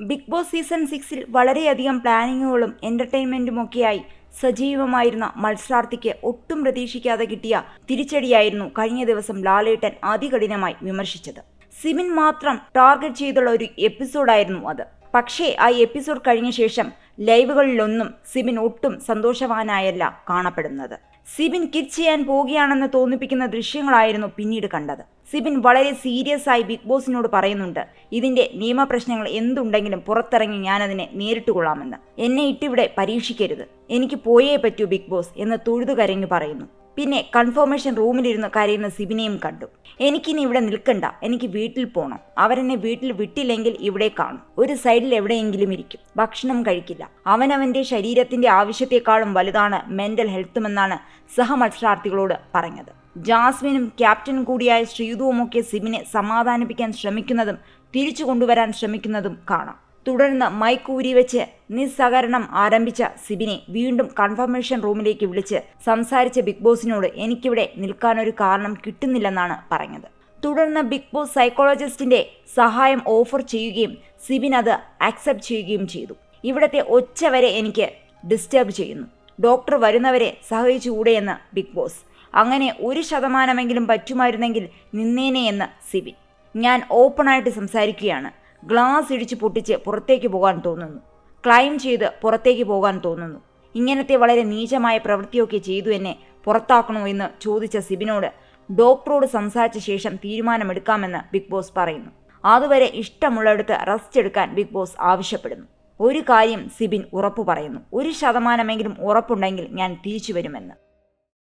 Big boss season സിക്സിൽ വളരെയധികം പ്ലാനിങ്ങുകളും എന്റർടൈൻമെന്റും ഒക്കെയായി സജീവമായിരുന്ന മത്സരാർത്ഥിക്ക് ഒട്ടും പ്രതീക്ഷിക്കാതെ കിട്ടിയ തിരിച്ചടിയായിരുന്നു കഴിഞ്ഞ ദിവസം ലാലേട്ടൻ അതികഠിനമായി വിമർശിച്ചത്. സിമിൻ മാത്രം ടാർഗറ്റ് ചെയ്തുള്ള ഒരു എപ്പിസോഡായിരുന്നു അത്. പക്ഷേ ആ എപ്പിസോഡ് കഴിഞ്ഞ ശേഷം ലൈവുകളിലൊന്നും സിബിൻ ഒട്ടും സന്തോഷവാനായല്ല കാണപ്പെടുന്നത്. സിബിൻ കിക്ക് ചെയ്യാൻ പോവുകയാണെന്ന് തോന്നിപ്പിക്കുന്ന ദൃശ്യങ്ങളായിരുന്നു പിന്നീട് കണ്ടത്. സിബിൻ വളരെ സീരിയസ് ആയി ബിഗ് ബോസിനോട് പറയുന്നുണ്ട് ഇതിന്റെ നിയമപ്രശ്നങ്ങൾ എന്തുണ്ടെങ്കിലും പുറത്തിറങ്ങി ഞാനതിനെ നേരിട്ട് കൊള്ളാമെന്ന്. എന്നെ ഇട്ടിവിടെ പരീക്ഷിക്കരുത്. എനിക്ക് പോയേ പറ്റൂ ബിഗ് ബോസ് എന്ന് തൊഴുതു പറയുന്നു. പിന്നെ കൺഫർമേഷൻ റൂമിലിരുന്ന് കരയുന്ന സിബിനെയും കണ്ടു. എനിക്കിനി ഇവിടെ നിൽക്കണ്ട. എനിക്ക് വീട്ടിൽ പോകണം അവരെന്നെ വീട്ടിൽ വിട്ടില്ലെങ്കിൽ ഇവിടെ കാണും. ഒരു സൈഡിൽ എവിടെയെങ്കിലും ഇരിക്കും. ഭക്ഷണം കഴിക്കില്ല. അവനവന്റെ ശരീരത്തിന്റെ ആവശ്യത്തെക്കാളും വലുതാണ് മെന്റൽ ഹെൽത്തുമെന്നാണ് സഹമത്സരാർത്ഥികളോട് പറഞ്ഞത്. ജാസ്മിനും ക്യാപ്റ്റനും കൂടിയായ ശ്രീതുവുമൊക്കെ സിബിനെ സമാധാനിപ്പിക്കാൻ ശ്രമിക്കുന്നതും തിരിച്ചു കൊണ്ടുവരാൻ ശ്രമിക്കുന്നതും കാണാം. തുടർന്ന് മൈക്ക് ഊരി വെച്ച് നിസ്സഹകരണം ആരംഭിച്ച സിബിനെ വീണ്ടും കൺഫർമേഷൻ റൂമിലേക്ക് വിളിച്ച് സംസാരിച്ച ബിഗ് ബോസിനോട് എനിക്കിവിടെ നിൽക്കാനൊരു കാരണം കിട്ടുന്നില്ലെന്നാണ് പറഞ്ഞത്. തുടർന്ന് ബിഗ് ബോസ് സൈക്കോളജിസ്റ്റിന്റെ സഹായം ഓഫർ ചെയ്യുകയും സിബിൻ അത് ആക്സെപ്റ്റ് ചെയ്യുകയും ചെയ്തു. ഇവിടത്തെ ഒച്ച വരെ എനിക്ക് ഡിസ്റ്റർബ് ചെയ്യുന്നു. ഡോക്ടർ വരുന്നവരെ സഹകരിച്ചുകൂടെയെന്ന് ബിഗ് ബോസ്. അങ്ങനെ ഒരു ശതമാനമെങ്കിലും പറ്റുമായിരുന്നെങ്കിൽ നിന്നേനെ എന്ന് സിബിൻ. ഞാൻ ഓപ്പണായിട്ട് സംസാരിക്കുകയാണ്. ഗ്ലാസ് ഇടിച്ച് പൊട്ടിച്ച് പുറത്തേക്ക് പോകാൻ തോന്നുന്നു. ക്ലൈം ചെയ്ത് പുറത്തേക്ക് പോകാൻ തോന്നുന്നു. ഇങ്ങനത്തെ വളരെ നീചമായ പ്രവൃത്തിയൊക്കെ ചെയ്തു എന്നെ പുറത്താക്കണോ എന്ന് ചോദിച്ച സിബിനോട് ഡോക്ടറോട് സംസാരിച്ച ശേഷം തീരുമാനമെടുക്കാമെന്ന് ബിഗ് ബോസ് പറയുന്നു. അതുവരെ ഇഷ്ടമുള്ളിടത്ത് റെസ്റ്റ് എടുക്കാൻ ബിഗ് ബോസ് ആവശ്യപ്പെടുന്നു. ഒരു കാര്യം സിബിൻ ഉറപ്പു പറയുന്നു. ഒരു ശതമാനമെങ്കിലും ഉറപ്പുണ്ടെങ്കിൽ ഞാൻ തിരിച്ചു വരുമെന്ന്.